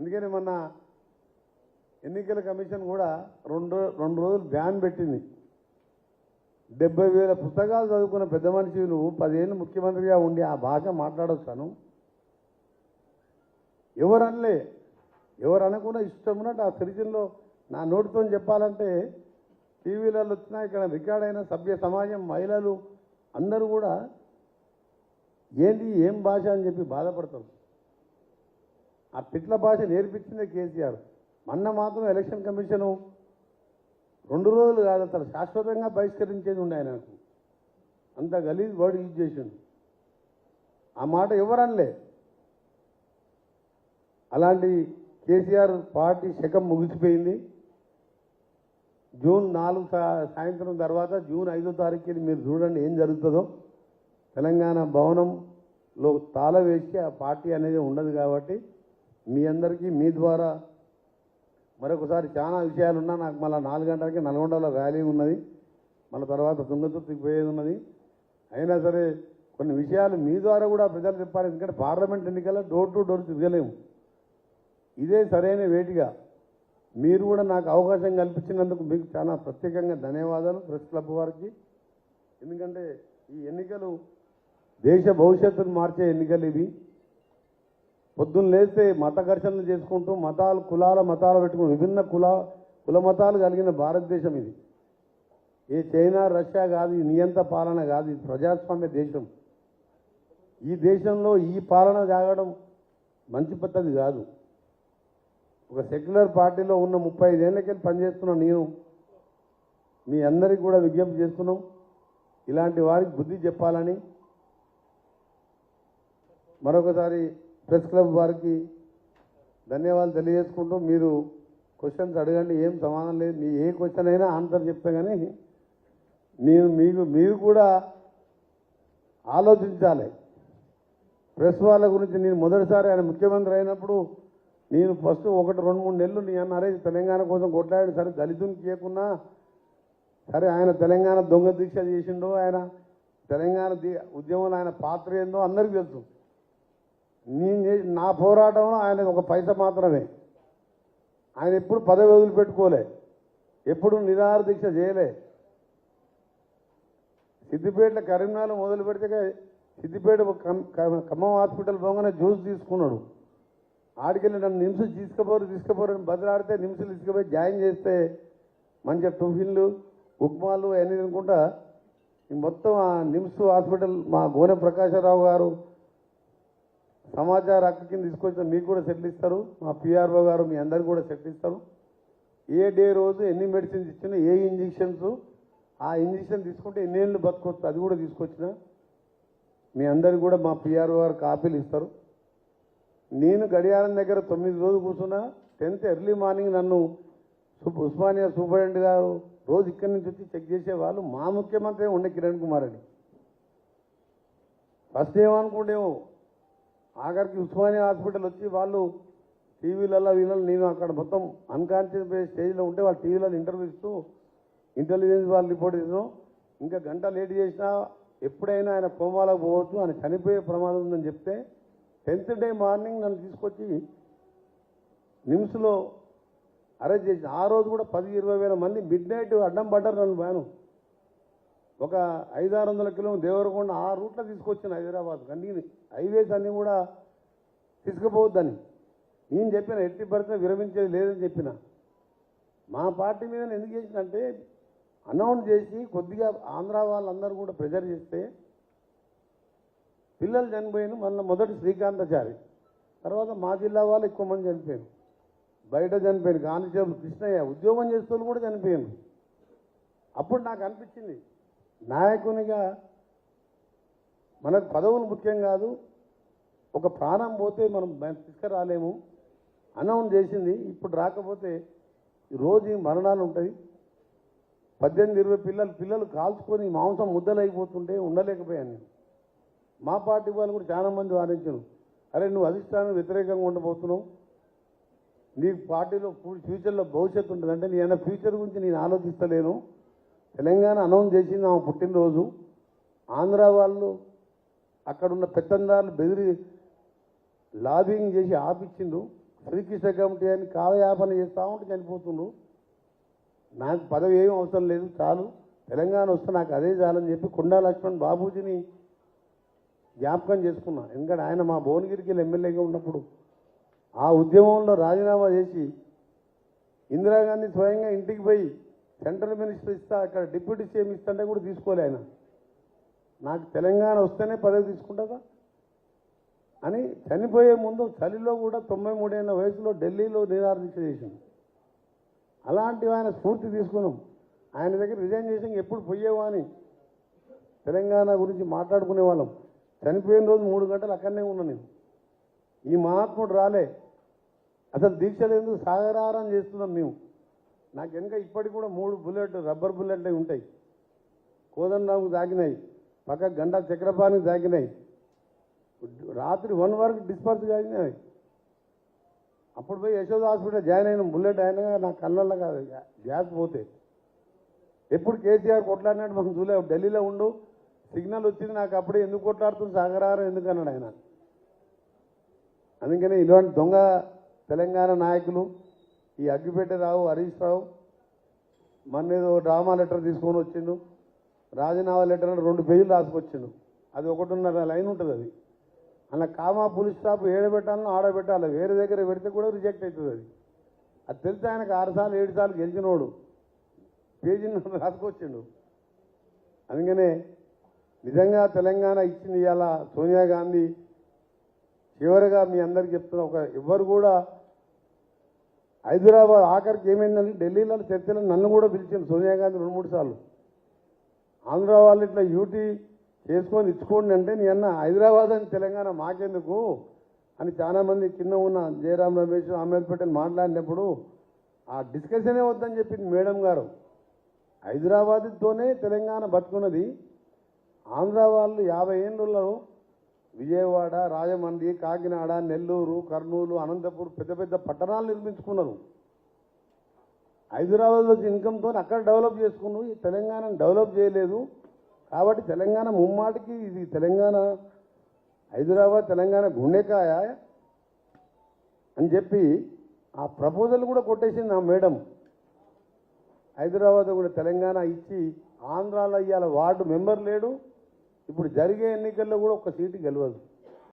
అందుకని మొన్న ఎన్నికల కమిషన్ కూడా రెండు రెండు రోజులు బ్యాన్ పెట్టింది. డెబ్బై వేల పుస్తకాలు చదువుకున్న పెద్ద మనిషి నువ్వు పదేళ్ళు ముఖ్యమంత్రిగా ఉండి ఆ భాష మాట్లాడొచ్చాను. ఎవరు అనలే ఎవరు అనకుండా ఇష్టం ఉన్నట్టు ఆ సిరిజన్లో నా నోటితో చెప్పాలంటే టీవీలలో వచ్చినా ఇక్కడ రికార్డ్ అయిన సభ్య సమాజం మహిళలు అందరూ కూడా ఏంటి ఏం భాష అని చెప్పి బాధపడతారు. ఆ పిట్ల భాష నేర్పించిందే కేసీఆర్. మొన్న మాత్రం ఎలక్షన్ కమిషను రెండు రోజులు కాదు అసలు శాశ్వతంగా బహిష్కరించేది ఉండే ఆయనకు. అంత గలీజ్ వర్డ్ యూజ్ చేసిండు. ఆ మాట ఎవరనలే. అలాంటి కేసీఆర్ పార్టీ శకం ముగిసిపోయింది. జూన్ నాలుగు సా- సాయంత్రం తర్వాత జూన్ ఐదో తారీఖుకి మీరు చూడండి ఏం జరుగుతుందో. తెలంగాణ భవనంలో తాళ వేసి ఆ పార్టీ అనేది ఉండదు కాబట్టి మీ అందరికీ మీ ద్వారా మరొకసారి చాలా విషయాలు ఉన్నా నాకు మళ్ళీ నాలుగు గంటలకి నల్గొండలో ర్యాలీ ఉన్నది. మళ్ళీ తర్వాత తుంగతుర్తికి పోయేది ఉన్నది. అయినా సరే కొన్ని విషయాలు మీ ద్వారా కూడా ప్రజలు చెప్పాలి. ఎందుకంటే పార్లమెంట్ ఎన్నికల్లో డోర్ టు డోర్ తిరగలేము. ఇదే సరైన వేటిగా. మీరు కూడా నాకు అవకాశం కల్పించినందుకు మీకు చాలా ప్రత్యేకంగా ధన్యవాదాలు ప్రెస్ క్లబ్ వారికి. ఎందుకంటే ఈ ఎన్నికలు దేశ భవిష్యత్తును మార్చే ఎన్నికలు ఇవి. పొద్దున్న లేస్తే మత ఘర్షణలు చేసుకుంటూ మతాలు కులాల మతాలు పెట్టుకుని విభిన్న కుల కుల మతాలు కలిగిన భారతదేశం ఇది. ఏ చైనా రష్యా కాదు ఈ నియంత పాలన కాదు ఇది ప్రజాస్వామ్య దేశం. ఈ దేశంలో ఈ పాలన జాగడం మంచి పద్ధతి కాదు. ఒక సెక్యులర్ పార్టీలో ఉన్న ముప్పై ఐదేళ్ళకెళ్ళి పనిచేస్తున్న నేను మీ అందరికీ కూడా విజ్ఞప్తి చేస్తున్నాం. ఇలాంటి వారికి బుద్ధి చెప్పాలని. మరొకసారి ప్రెస్ క్లబ్ వారికి ధన్యవాదాలు తెలియజేసుకుంటూ మీరు క్వశ్చన్స్ అడగండి ఏం సమాధానం లేదు మీ ఏ క్వశ్చన్ అయినా ఆన్సర్ చెప్తా కానీ నేను మీకు మీరు కూడా ఆలోచించాలి. ప్రెస్ వాళ్ళ గురించి నేను మొదటిసారి ఆయన ముఖ్యమంత్రి అయినప్పుడు నేను ఫస్ట్ ఒకటి రెండు మూడు నెలలు నీ అన్నారే తెలంగాణ కోసం కొట్లాడి సరే దళితుని చేయకున్నా సరే ఆయన తెలంగాణ దొంగ దీక్ష చేసిండో ఆయన తెలంగాణ ఉద్యమంలో ఆయన పాత్ర ఏందో అందరికీ తెలుసు. నేను నా పోరాటంలో ఆయన ఒక పైస మాత్రమే. ఆయన ఎప్పుడు పదవి వదిలిపెట్టుకోలే. ఎప్పుడు నిరాహార దీక్ష చేయలే. సిద్దిపేట కరీంనగర్ మొదలు పెడితే సిద్దిపేట ఒక ఖమ్మం హాస్పిటల్ పోగానే జ్యూస్ తీసుకున్నాడు. ఆడికెళ్ళి నన్ను నిమిషం తీసుకుపోరు తీసుకుపోరు అని బదిలాడితే నిమిషాలు తీసుకుపోయి జాయిన్ చేస్తే మంచిగా టిఫిన్లు ఉప్మాలు అన్నీ తినుకుంటా ఈ మొత్తం ఆ నిమ్స్ హాస్పిటల్ మా గోనె ప్రకాశరావు గారు సమాచార హక్కు కింద తీసుకొచ్చిన మీకు కూడా సెటిల్ ఇస్తారు. మా పిఆర్ఓ గారు మీ అందరికి కూడా సెటిల్ ఇస్తారు. ఏ డే రోజు ఎన్ని మెడిసిన్స్ ఇచ్చినా ఏ ఇంజెక్షన్స్ ఆ ఇంజెక్షన్ తీసుకుంటే ఎన్ని ఏళ్ళు బతకొచ్చు అది కూడా తీసుకొచ్చిన. మీ అందరికి కూడా మా పిఆర్ఓ గారు కాపీలు ఇస్తారు. నేను గడియారం దగ్గర తొమ్మిది రోజులు కూర్చున్నా టెన్త్ ఎర్లీ మార్నింగ్ నన్ను ఉస్మానియా సూపరింటెండెంట్ గారు రోజు ఇక్కడి నుంచి వచ్చి చెక్ చేసేవాళ్ళు మా ముఖ్యమంత్రి ఉండే కిరణ్ కుమార్ రెడ్డి ఫస్ట్ ఏమనుకుంటేమో ఆఖరికి ఉస్మానియా హాస్పిటల్ వచ్చి వాళ్ళు టీవీలలో వీళ్ళని నేను అక్కడ మొత్తం అన్కాన్షియస్ స్టేజ్లో ఉంటే వాళ్ళు టీవీలలో ఇంటర్వ్యూ ఇస్తూ ఇంటెలిజెన్స్ వాళ్ళు రిపోర్ట్ ఇస్తున్నాం ఇంకా గంట లేట్ చేసినా ఎప్పుడైనా ఆయన కోమాలకు పోవచ్చు ఆయన చనిపోయే ప్రమాదం ఉందని చెప్తే టెన్త్ డే మార్నింగ్ నన్ను తీసుకొచ్చి నిమ్స్లో అరెస్ట్ చేసి ఆ రోజు కూడా పది ఇరవై వేల మంది మిడ్ నైట్ అడ్డం పడ్డారు నన్ను బాను ఒక ఐదు ఆరు వందల కిలో దేవరకొండ ఆ రూట్లో తీసుకొచ్చిన హైదరాబాద్. అన్ని హైవేస్ అన్నీ కూడా తీసుకుపోవద్దని. నేను చెప్పిన ఎట్టి భర్త విరమించేది లేదని చెప్పిన. మా పార్టీ మీద ఎందుకు చేసిందంటే అనౌన్స్ చేసి కొద్దిగా ఆంధ్ర వాళ్ళందరూ కూడా ప్రెజర్ చేస్తే పిల్లలు చనిపోయిన మళ్ళీ మొదటి శ్రీకాంతాచారి తర్వాత మా జిల్లా వాళ్ళు ఎక్కువ మంది చనిపోయారు. బయట చనిపోయారు. కానిస్టేబుల్ కృష్ణయ్య ఉద్యోగం చేస్తూ వాళ్ళు కూడా చనిపోయారు. అప్పుడు నాకు అనిపించింది నాయకునిగా మనకు పదవులు ముఖ్యం కాదు ఒక ప్రాణం పోతే మనం తీసుకురాలేము. అనౌన్స్ చేసింది ఇప్పుడు రాకపోతే రోజు మరణాలు ఉంటాయి. పద్దెనిమిది ఇరవై పిల్లలు పిల్లలు కాల్చుకొని మాంసం ముద్దలైపోతుంటే ఉండలేకపోయాను నేను. మా పార్టీ వాళ్ళు కూడా చాలా మంది వారించారు అరే నువ్వు అధిష్టానం వ్యతిరేకంగా ఉండబోతున్నావు. నీ పార్టీలో ఫ్యూచర్లో భవిష్యత్తు ఉంటుందంటే నేను ఫ్యూచర్ గురించి నేను ఆలోచిస్తలేను. తెలంగాణ అనౌన్స్ చేసింది ఆమె పుట్టినరోజు. ఆంధ్ర వాళ్ళు అక్కడున్న పెత్తందారులు బెదిరి లాబింగ్ చేసి ఆపిచ్చిండు శ్రీకృష్ణ కమిటీ అని కాలయాపన చేస్తూ ఉంటే చనిపోతుండ్రు. నాకు పదవి ఏం అవసరం లేదు చాలు. తెలంగాణ వస్తే నాకు అదే చాలని చెప్పి కొండా లక్ష్మణ్ బాబూజీని జ్ఞాపకం చేసుకున్నా. ఎందుకంటే ఆయన మా భువనగిరికి ఎమ్మెల్యేగా ఉన్నప్పుడు ఆ ఉద్యమంలో రాజీనామా చేసి ఇందిరాగాంధీ స్వయంగా ఇంటికి పోయి సెంట్రల్ మినిస్టర్ ఇస్తా అక్కడ డిప్యూటీ సీఎం ఇస్తుంటే కూడా తీసుకోలే ఆయన. నాకు తెలంగాణ వస్తేనే పదవి తీసుకుంటుందా? అని చనిపోయే ముందు చలిలో కూడా తొంభై మూడేళ్ళ వయసులో ఢిల్లీలో నిరాదీక్ష చేసింది అలాంటివి ఆయన స్ఫూర్తి తీసుకున్నాం. ఆయన దగ్గర రిజైన్ చేసి ఎప్పుడు పోయేవా అని. తెలంగాణ గురించి మాట్లాడుకునే వాళ్ళం. చనిపోయిన రోజు మూడు గంటలు అక్కడనే ఉన్నా నేను. ఈ మహాత్ముడు రాలే. అసలు దీక్షలు ఎందుకు సాగరారం చేస్తున్నాం మేము. నాకు వెనుక ఇప్పటికి కూడా మూడు బుల్లెట్ రబ్బర్ బుల్లెట్లే ఉంటాయి. కోదండరాముకు తాకినాయి పక్క గంట చక్రపాణికి తాకినాయి రాత్రి వన్ వరకు డిస్పర్స్ కాగినాయి. అప్పుడు పోయి యశోద హాస్పిటల్ జాయిన్ అయిన బుల్లెట్ అయినా నా కళ్ళల్లో కాదు గ్యాస్ పోతే. ఎప్పుడు కేసీఆర్ కొట్లాడినట్టు మనం చూలే ఢిల్లీలో ఉండు. సిగ్నల్ వచ్చింది నాకు అప్పుడే ఎందుకు కొట్లాడుతుంది సాగరారం ఎందుకు అన్నాడు ఆయన. అందుకనే ఇలాంటి దొంగ తెలంగాణ నాయకులు ఈ అగ్గిపెట్టె రావు హరీష్ రావు. మన ఏదో డ్రామా లెటర్ తీసుకొని వచ్చిండు. రాజీనామా లెటర్ అని రెండు పేజీలు రాసుకొచ్చిండు. అది ఒకటిన్నర లైన్ ఉంటుంది అది. అలా కామా పోలీస్ స్టాప్ ఏడబెట్టాలని ఆడబెట్టాలి వేరే దగ్గర పెడితే కూడా రిజెక్ట్ అవుతుంది అది. అది తెలిసి ఆయనకు ఆరు సార్లు ఏడు సార్లు గెలిచినోడు. పేజీని రాసుకొచ్చిండు. అందుకనే నిజంగా తెలంగాణ ఇచ్చింది ఇవాళ సోనియా గాంధీ. చివరిగా మీ అందరికి చెప్తున్నా ఒక ఎవరు కూడా హైదరాబాద్ ఆఖరికి ఏమైందంటే ఢిల్లీలో చర్చలు నన్ను కూడా పిలిచాను సోనియా గాంధీ రెండు మూడు సార్లు. ఆంధ్ర వాళ్ళు ఇట్లా యూటీ చేసుకొని ఇచ్చుకోండి అంటే నీ అన్న హైదరాబాద్ అని తెలంగాణ మాకెందుకు? అని చాలామంది కింద ఉన్న జయరాం రమేష్ అహ్మద్ పటేల్ మాట్లాడినప్పుడు ఆ డిస్కషనే వద్దని చెప్పింది మేడం గారు. హైదరాబాద్తోనే తెలంగాణ బతుకున్నది. ఆంధ్ర వాళ్ళు యాభై ఏళ్ళలో విజయవాడ రాజమండ్రి కాకినాడ నెల్లూరు కర్నూలు అనంతపూర్ పెద్ద పెద్ద పట్టణాలు నిర్మించుకున్నారు. హైదరాబాద్లో ఇన్కమ్తో అక్కడ డెవలప్ చేసుకున్నారు. ఈ తెలంగాణను డెవలప్ చేయలేదు. కాబట్టి తెలంగాణ ముమ్మాటికి ఇది తెలంగాణ హైదరాబాద్ తెలంగాణ గుండెకాయ అని చెప్పి ఆ ప్రపోజల్ కూడా కొట్టేసింది ఆ మేడం హైదరాబాద్ కూడా తెలంగాణ ఇచ్చి ఆంధ్రాలో ఇవాళ వార్డు మెంబర్ లేడు. ఇప్పుడు జరిగే ఎన్నికల్లో కూడా ఒక సీటు గెలవదు.